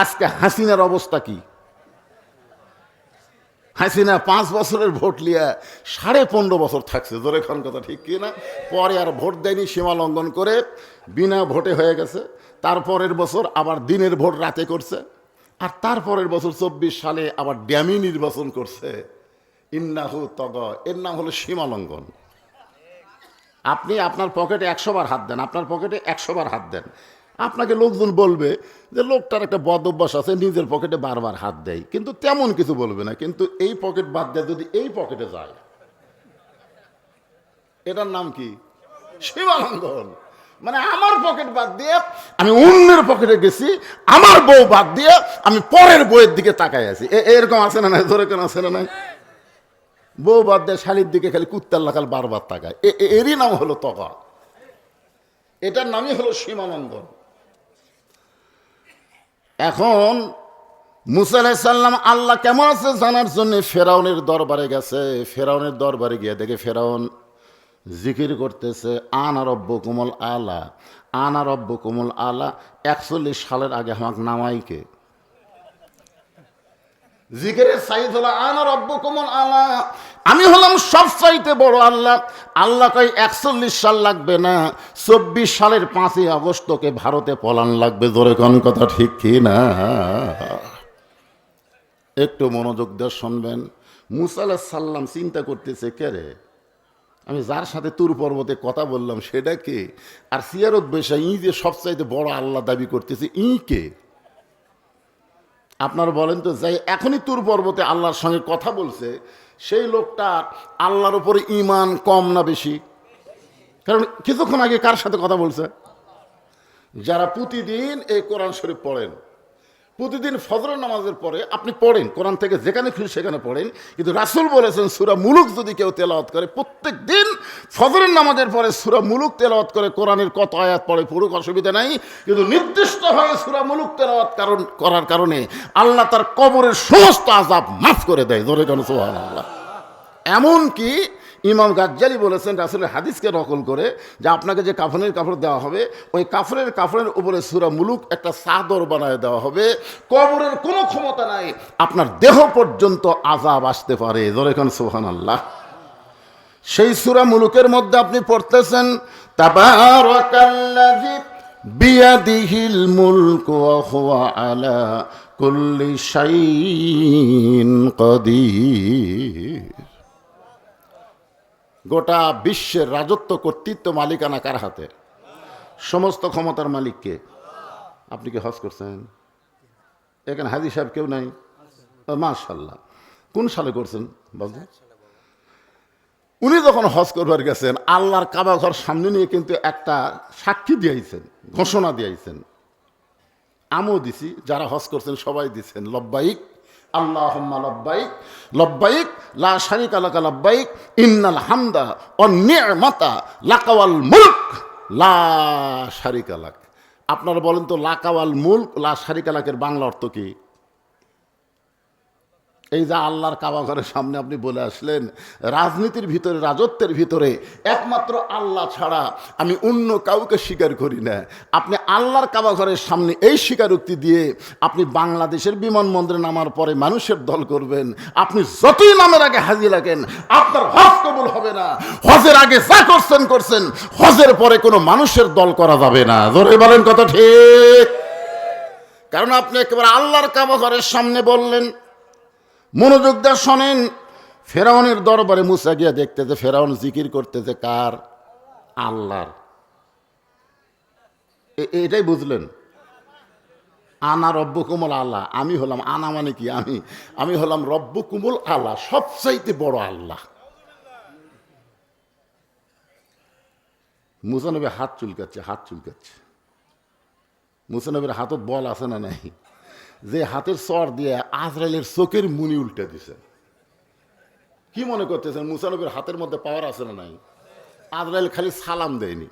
আজকে হাসিনার অবস্থা কি? হাসিনা পাঁচ বছরের ভোট লিয়া সাড়ে পনেরো বছর থাকছে, জোরে খান কথা ঠিক কি না? পরে আর ভোট দেয়নি, সীমা লঙ্ঘন করে বিনা ভোটে হয়ে গেছে, তারপরের বছর আবার দিনের ভোট রাতে করছে, আর তারপরের বছর চব্বিশ সালে আবার ড্যামি নির্বাচন করছে। ইন্নাহু তগ, এর নাম হলো সীমা লঙ্ঘন। আপনি আপনার পকেটে একশো বার হাত দেন, আপনার পকেটে একশো বার হাত দেন। আপনাকে লোকজন বলবে যে লোকটার একটা বদ অভ্যাস আছে, নিজের পকেটে বারবার হাত দেয়। কিন্তু তেমন কিছু বলবে না। কিন্তু এই পকেট বাদ দেয় যদি এই পকেটে যায়, এটার নাম কি? সীমালঙ্ঘন মানে আমার পকেট বাদ দিয়ে আমি অন্যের পকেটে গেছি, আমার বউ বাদ দিয়ে আমি পরের বউয়ের দিকে তাকাই আছি। এরকম আছে না নাই? ধরে কেন আছে না নাই? বউ বাদ দিয়ে শালির দিকে খালি কুত্তার লাগাল বারবার তাকায়। এরই নাম হলো তকা এটার নামই হলো সীমানন্দন এখন মুসা সাল্লাম আল্লাহ কেমন আছে জানার জন্য ফেরাউনের দরবারে গেছে। ফেরাউনের দরবারে গিয়ে দেখে ফেরাউন জিকির করতেছে, আনা রব্য কোমল আলা, আনা রব্য কোমল আলা, একচল্লিশ সালের আগে আমাকে নামাইকে। জিকিরের সাইদ হলো, আনা রব্য কোমল আলা। আমি হলাম সব চাইতে বড় আল্লাহ। আল্লাহ কই একচল্লিশ সাল লাগবে না, চব্বিশ সালের পাঁচই আগস্ট তোকে ভারতে পলান লাগবে। জোরে কোন কথা ঠিক কি না? একটু মনোযোগ দিয়ে শুনবেন। মুসা আলাহ সাল্লাম চিন্তা করতেছে, কে রে? আমি যার সাথে তুর পর্বতে কথা বললাম, সেটা কে? আর সিয়ারত বেশা ই যে সবচাইতে বড় আল্লাহ দাবি করতেছে ই কে? আপনারা বলেন তো, যাই, এখনই তুর পর্বতে আল্লাহর সঙ্গে কথা বলছে, সেই লোকটা আল্লাহর উপরে ইমান কম না বেশি? কারণ কিছুক্ষণ আগে কার সাথে কথা বলছে? যারা প্রতিদিন এই কোরআন শরীফ পড়েন। প্রতিদিন ফজরের নামাজের পরে আপনি পড়েন, কোরআন থেকে যেখানে খুশি সেখানে পড়েন, কিন্তু রাসুল বলেছেন, সুরা মুলুক যদি কেউ তেলাওয়াত করে প্রত্যেক দিন ফজরের নামাজের পরে সুরা মুলুক তেলাওয়াত করে, কোরআনের কত আয়াত পড়ে, পড়ুক, অসুবিধা নাই, কিন্তু নির্দিষ্ট হয়ে সুরা মুলুক তেলাওয়াত কারণ, করার কারণে আল্লাহ তার কবরের সমস্ত আজাব মাফ করে দেয়। ধরে কেন সোহান আল্লাহ এমনকি ইমাম গাজ্জালি বলেছেন, রাসুলের হাদিসকে নকল করে যে আপনাকে যে কাফনের কাপড় দেওয়া হবে, ওই কাফনের কাপড়ের উপরে সুরা মুলুক একটা চাদর বানায় দেওয়া হবে। কবরের কোনো ক্ষমতা নাই, আপনার দেহ পর্যন্ত আজাব আসতে পারে। ধরেখন সোহান আল্লাহ সেই সুরা মুলুকের মধ্যে আপনি পড়তেছেন, তাবারাকাল্লাযী বিয়াদিহিল মুলকু আলা কুল্লি শাইইন কাদির। গোটা বিশ্বের রাজত্ব কর্তৃত্ব মালিকানা কার হাতে? সমস্ত ক্ষমতার মালিককে আপনি কি হজ করছেন? এখানে হাজি সাহেব কেউ নাই? মাশাল্লাহ কোন সালে করছেন? বাবু উনি যখন হজ করবার গেছেন, আল্লাহর কাবা ঘর সামনে নিয়ে কিন্তু একটা সাক্ষী দিয়েছেন, ঘোষণা দিয়েছেন। আমও দিছি, যারা হজ করছেন সবাই দিছেন, লব্বাইক। আল্লাহ লব্বাইক লব্বাইক, লা শারিক আলাকা লব্বাইক, ইন্নাল হামদা ও নিয়মাতা লাকাওয়াল মুলক, লা শারিক আলাক আপনারা বলেন তো লাকাওয়াল মুলক, লা শারিক আলাকের বাংলা অর্থ কি? এই যে আল্লাহর কাবাঘরের সামনে আপনি বলে আসলেন, রাজনীতির ভিতরে, রাজত্বের ভিতরে একমাত্র আল্লাহ ছাড়া আমি অন্য কাউকে স্বীকার করি না। আপনি আল্লাহর কাবাঘরের সামনে এই স্বীকারোক্তি দিয়ে আপনি বাংলাদেশের বিমানবন্দরে নামার পরে মানুষের দল করবেন। আপনি যতই নামের আগে হাজির লাগেন, আপনার হজ কবুল হবে না। হজের আগে যা করছেন করছেন, হজের পরে কোনো মানুষের দল করা যাবে না। ধরে বলেন কথা ঠিক? কারণ আপনি একেবারে আল্লাহর কাবাঘরের সামনে বললেন মনোযোগ দিয়ে শোনেন। ফেরাউনের দরবারে মুসা গিয়া দেখতেছে, ফেরাউন জিকির করতেছে কার? আল্লাহর। এটাই বুঝলেন? আনা রব্য কুমল আল্লাহ আমি হলাম আনা মানে কি? আমি আমি হলাম রব্য কুমল আল্লাহ সবচাইতে বড় আল্লাহ। মুসানবী হাত চুলকাচ্ছে হাত চুলকাচ্ছে। মুসানবীর হাতত বল আছে না নাই? যে হাতের চর দিয়ে আজরাইলের চোখের মুনি উল্টে দিছে। কি মনে করতেছেন মুসানবের হাতের মধ্যে পাওয়ার আছে না নাই? আজরাইল খালি সালাম দেয়নি।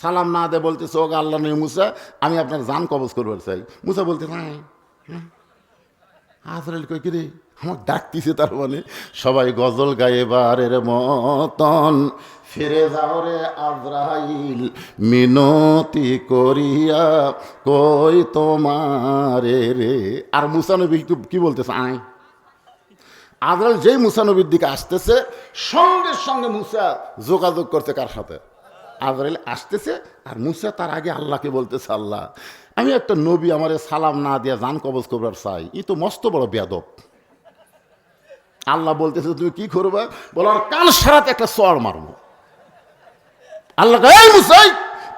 সালাম না দে বলতেছে ও আল্লাহ নেই মুসা, আমি আপনার জান কবজ করবার চাই। মুসা বলতে নাই আজরাইল কই কিরে আমার ডাকতিছে তার মানে সবাই গজল গায়ে বারের মতন। ফিরে যাও রে আজরাইল, মিনতি করিয়া কই তোমারে রে। আর মুসানবী কি- বলতেছে? আয়। আজরাইল যেই মুসানবীর দিকে আসতেছে, সঙ্গে সঙ্গে মুসা যোগাযোগ করছে কার সাথে? আজরাইল আসতেছে, আর মুসা তার আগে আল্লাহকে বলতেছে, আল্লাহ, আমি একটা নবী আমারে সালাম না দিয়া জান কবজ করবার চাই। ই তো মস্ত বড় বেদব আল্লাহ বলতেছে, তুমি কি করবে? বলার কান সারাতে একটা চর মারবো। আল্লাহ মুসাই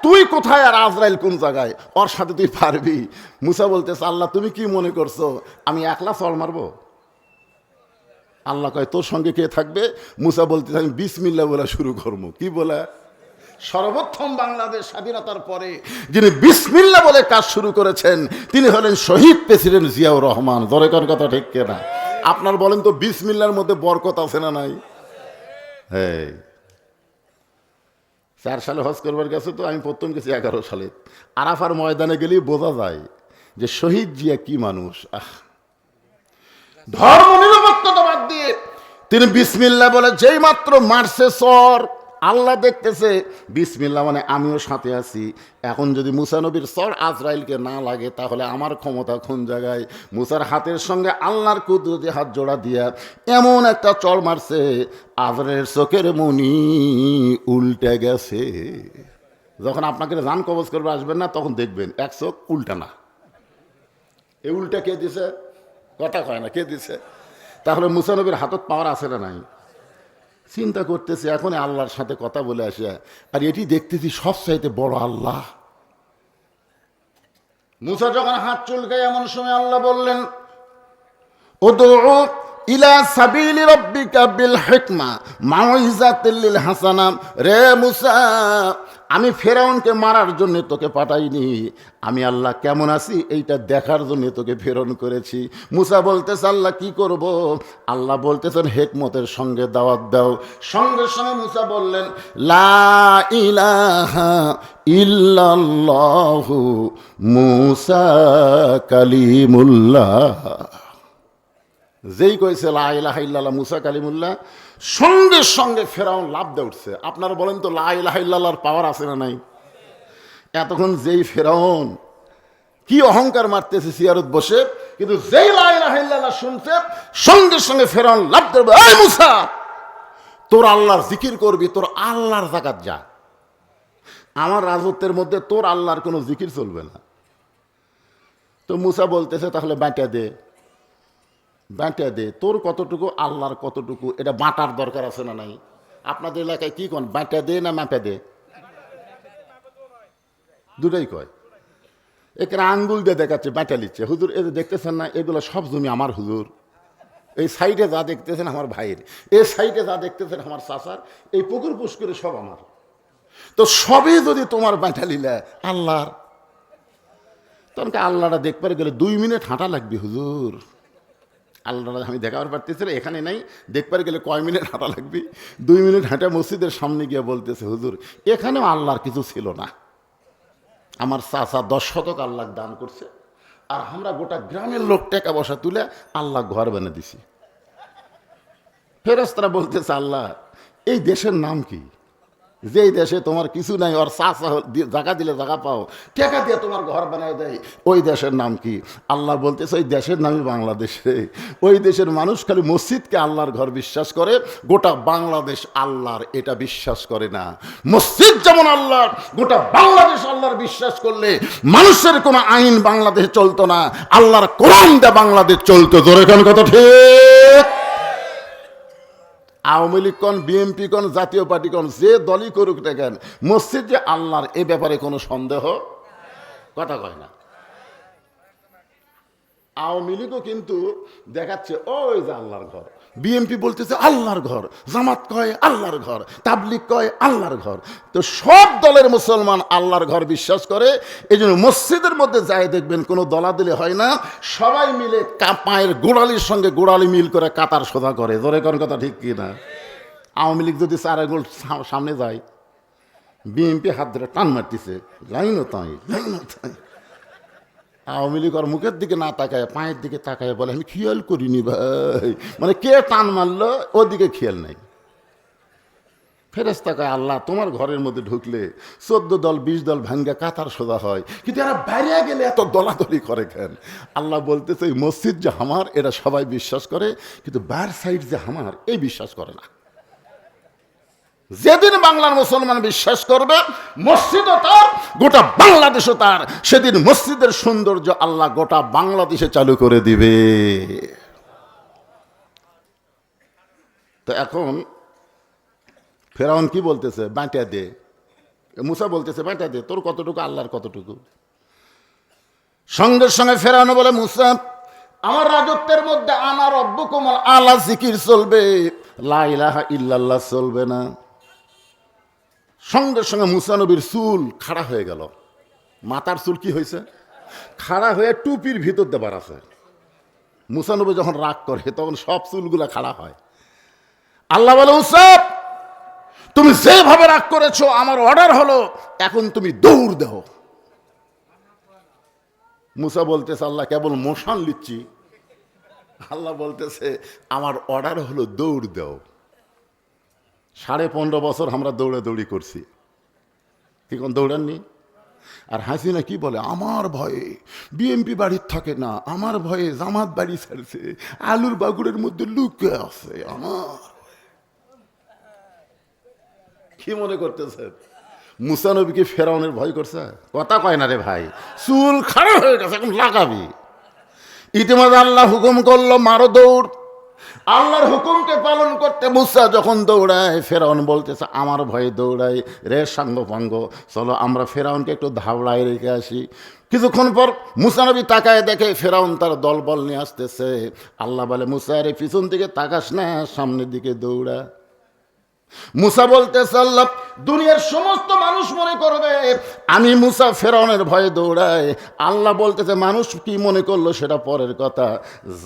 তুই কোথায় আর আজরাইল কোন জায়গায়? ওর সাথে তুই পারবি? মুসা বলতেছে, আল্লাহ, তুমি কি মনে করছ, আমি একলা চর মারবো? আল্লাহ কয়, তোর সঙ্গে কে থাকবে? মুসা বলতে আমি বিসমিল্লা বলে শুরু করব। কি বলে? সর্বপ্রথম বাংলাদেশ স্বাধীনতার পরে যিনি বিসমিল্লা বলে কাজ শুরু করেছেন, তিনি হলেন শহীদ প্রেসিডেন্ট জিয়াউর রহমান। দরেকার কথা ঠিক কেনা? আপনার বলেন তো বিসমিল্লার মধ্যে বরকত আছে না নাই? হ্যাঁ চার সালে হজ করবার গেছে তো, আমি প্রথম গেছি এগারো সালে। আরাফার ময়দানে গেলেই বোঝা যায় যে শহীদ জিয়া কি মানুষ। আহ। ধর্ম নিরপেক্ষতা বাদ দিয়ে তিনি বিসমিল্লা বলে যেই মাত্র মারছে সর আল্লাহ দেখতেছে বিসমিল্লা মানে আমিও সাথে আছি। এখন যদি মুসানবীর সর আজরাইলকে না লাগে, তাহলে আমার ক্ষমতা কোন জায়গায়? মুসার হাতের সঙ্গে আল্লাহর কুদরতি হাত জোড়া দিয়া এমন একটা চড় মারছে আজরের চোখের মনি উল্টে গেছে। যখন আপনাকে রান কবজ করবে, আসবেন না, তখন দেখবেন এক চোখ উল্টা না। এই উল্টা কে দিছে? কথা কয় না, কে দিছে? তাহলে মুসানবীর হাতত পাওয়ার আছে না নাই? চিন্তা করতেছে, এখন আল্লাহর সাথে কথা বলে আসে। আর এটি দেখতেছি সব চাইতে বড় আল্লাহ। মুসা যখন হাত চুলকায় এমন সময় আল্লাহ বললেন ও তো ইলা সাবিলি রব্বিকা বিল হিকমা, মাউইজাতিল লিল হাসানা। রে মুসা আমি ফেরাউনকে মারার জন্য তোকে পাঠাইনি। আমি আল্লাহ কেমন আছি? এইটা দেখার জন্য তোকে প্রেরণ করেছি। মুসা বলতেছে, আল্লাহ, কি করব? আল্লাহ বলতেছেন, হেকমতের সঙ্গে দাওয়াত দাও। সঙ্গে সঙ্গে মুসা বললেন, লা ইলাহা মুসা কালিমুল্লাহ। যেই কইছে লাহ মুসা কালিমুল্লাহ সঙ্গে সঙ্গে ফেরাউন লাভ দিয়ে উঠছে। আপনারা বলেন তো লাহ পাওয়ার আছে না নাই? এতক্ষণ যেই ফেরাউন কি অহংকার মারতেছে সিয়ারত বসে, কিন্তু যেই লাহ শুনছে, সঙ্গে সঙ্গে ফেরাউন লাভ দেবে মুসা, তোর আল্লাহর জিকির করবি, তোর আল্লাহর জাকাত যা। আমার রাজত্বের মধ্যে তোর আল্লাহর কোনো জিকির চলবে না। তো মুসা বলতেছে, তাহলে বাঁটা দে। বাঁটা দে, তোর কতটুকু, আল্লাহর কতটুকু, এটা বাঁটার দরকার আছে না নাই? আপনাদের এলাকায় কি কন, বাঁটা দে না মাপা দে? দুটাই কয়। এখানে আঙ্গুল দিয়ে দেখাচ্ছে, বাঁটা লিচ্ছে হুজুর যে দেখতেছেন না, এগুলো সব জমি আমার হুজুর। এই সাইডে যা দেখতেছেন আমার ভাইয়ের, এই সাইডে যা দেখতেছেন আমার চাচার, এই পুকুর পুষ্করে সব আমার। তো সবই যদি তোমার বাঁটা লিলা আল্লাহর। তখন আল্লাহটা দেখবার গেলে দুই মিনিট হাঁটা লাগবে হুজুর? আল্লাহটা আমি দেখাবার পারতেছি না, এখানে নাই। দেখবার গেলে কয় মিনিট হাঁটা লাগবে? দুই মিনিট হাঁটা মসজিদের সামনে গিয়ে বলতেছে হুজুর এখানেও আল্লাহর কিছু ছিল না। আমার চাচা দশ শতক আল্লাহ দান করছে আর আমরা গোটা গ্রামের লোক টাকা বসা তুলে আল্লাহ ঘর বানিয়ে দিছি। ফেরস্তারা বলতেছে আল্লাহ এই দেশের নাম কি? যেই দেশে তোমার কিছু নাই, ওর চাষা জায়গা দিলে জায়গা পাও টাকা দিয়ে তোমার ঘর বানায় দেয়। ওই দেশের নাম কি? আল্লাহ বলতেছে, ওই দেশের নামই বাংলাদেশ। ওই দেশের মানুষ খালি মসজিদকে আল্লাহর ঘর বিশ্বাস করে, গোটা বাংলাদেশ আল্লাহর, এটা বিশ্বাস করে না। মসজিদ যেমন আল্লাহর, গোটা বাংলাদেশ আল্লাহর বিশ্বাস করলে মানুষের কোনো আইন বাংলাদেশে চলতো না, আল্লাহর কোরআন দে বাংলাদেশ চলতো। তোর এখানে কথা ঠিক? আওয়ামী লীগ কন বিএনপি কন জাতীয় পার্টি কন যে দলই করুক না কেন, মসজিদ যে আল্লাহর এ ব্যাপারে কোনো সন্দেহ? কথা কয় না। আওয়ামী লীগও কিন্তু দেখাচ্ছে, ওই যে আল্লাহর ঘর। বিএনপি বলতেছে আল্লাহর ঘর, জামাত কয় আল্লাহর ঘর তাবলিক কয় আল্লাহর ঘর। তো সব দলের মুসলমান আল্লাহর ঘর বিশ্বাস করে এই জন্য মসজিদের মধ্যে যাই দেখবেন কোনো দলাদলি হয় না, সবাই মিলে পায়ের গোড়ালির সঙ্গে গোড়ালি মিল করে কাতার সোজা করে। জোরে কোন কথা ঠিক কি না আওয়ামী লীগ যদি চার গোল সামনে যায় বিএনপি হাত ধরে টান মারতেছে, লাইনও তাই লাইনও তাই। আওয়ামী লীগ ওর মুখের দিকে না তাকায়, পায়ের দিকে তাকায়, বলে, আমি খেয়াল করিনি ভাই। মানে কে টান মারলো? ওদিকে খেয়াল নাই। ফেরেস তাকায় আল্লাহ, তোমার ঘরের মধ্যে ঢুকলে চোদ্দ দল, বিশ দল ভাঙ্গা কাতার সোজা হয়। কিন্তু এরা বাইরে গেলে এত দলাদলি করে কেন? আল্লাহ বলতেছে এই মসজিদ যে আমার, এটা সবাই বিশ্বাস করে, কিন্তু বার সাইড যে আমার, এই বিশ্বাস করে না। যেদিন বাংলার মুসলমান বিশ্বাস করবে, মসজিদও তার, গোটা বাংলাদেশও তার। সেদিন মসজিদের সৌন্দর্য আল্লাহ গোটা বাংলাদেশে চালু করে দিবে। তো এখন ফেরাউন কি বলতেছে? বাঁটা দে। মুসা বলতেছে বাঁটা দে, তোর কতটুকু, আল্লাহর কতটুকু? সঙ্গে সঙ্গে ফেরাউন বলে, মুসা, আমার রাজত্বের মধ্যে আমার রব্বু কোমল আল্লাহ জিকির চলবে। লা ইলাহা ইল্লাল্লাহ চলবে না। সঙ্গে সঙ্গে মুসানবীর চুল খাড়া হয়ে গেল। মাথার চুল কি হয়েছে? খাড়া হয়ে টুপির ভিতর দেবার আছে। মুসানবী যখন রাগ করে, তখন সব চুলগুলা খাড়া হয়। আল্লাহ বলে উসাব তুমি যেভাবে রাগ করেছ, আমার অর্ডার হলো, এখন তুমি দৌড় দেহ। মুসা বলতেছে, আল্লাহ, কেবল মোশান লিচ্ছি। আল্লাহ বলতেছে, আমার অর্ডার হলো দৌড় দেও। সাড়ে পনেরো বছর আমরা দৌড়ে দৌড়ি করছি। কি কোন দৌড়াননি? আর হাসিনা কি বলে? আমার ভয়ে বিএমপি বাড়ির থাকে না, আমার ভয়ে জামাত বাড়ি ছাড়ছে, আলুর বাগুড়ের মধ্যে লুকে আছে, আমার কি মনে করতেছেন মুসানবীকে ফেরাউনের ভয় করছে? কথা কয় না রে ভাই, চুল খারাপ হয়ে গেছে, এখন লাগাবি। ইতিমধ্যে আল্লাহ হুকুম করল, মারো দৌড়। আল্লাহর হুকুমকে পালন করতে মুসা যখন দৌড়ায়, ফেরাউন বলতেছে, আমার ভয়ে দৌড়াই রে সাঙ্গ পাঙ্গ চলো আমরা ফেরাউনকে একটু ধাবড়ায় রেখে আসি। কিছুক্ষণ পর মুসানবী তাকায় দেখে ফেরাউন তার দলবল নিয়ে আসতেছে। আল্লাহ বলে, মুসা রে, পিছন দিকে তাকাস না, সামনের দিকে দৌড়া। মুসা বলতে আল্লাহ দুনিয়ার সমস্ত মানুষ মনে করবে, আমি মুসা ফেরাউনের ভয়ে দৌড়াই। আল্লাহ বলতেছে, মানুষ কি মনে করল সেটা পরের কথা।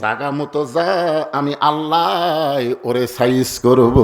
জাগা মতো যা, আমি আল্লাহ ওরে সাইজ করব।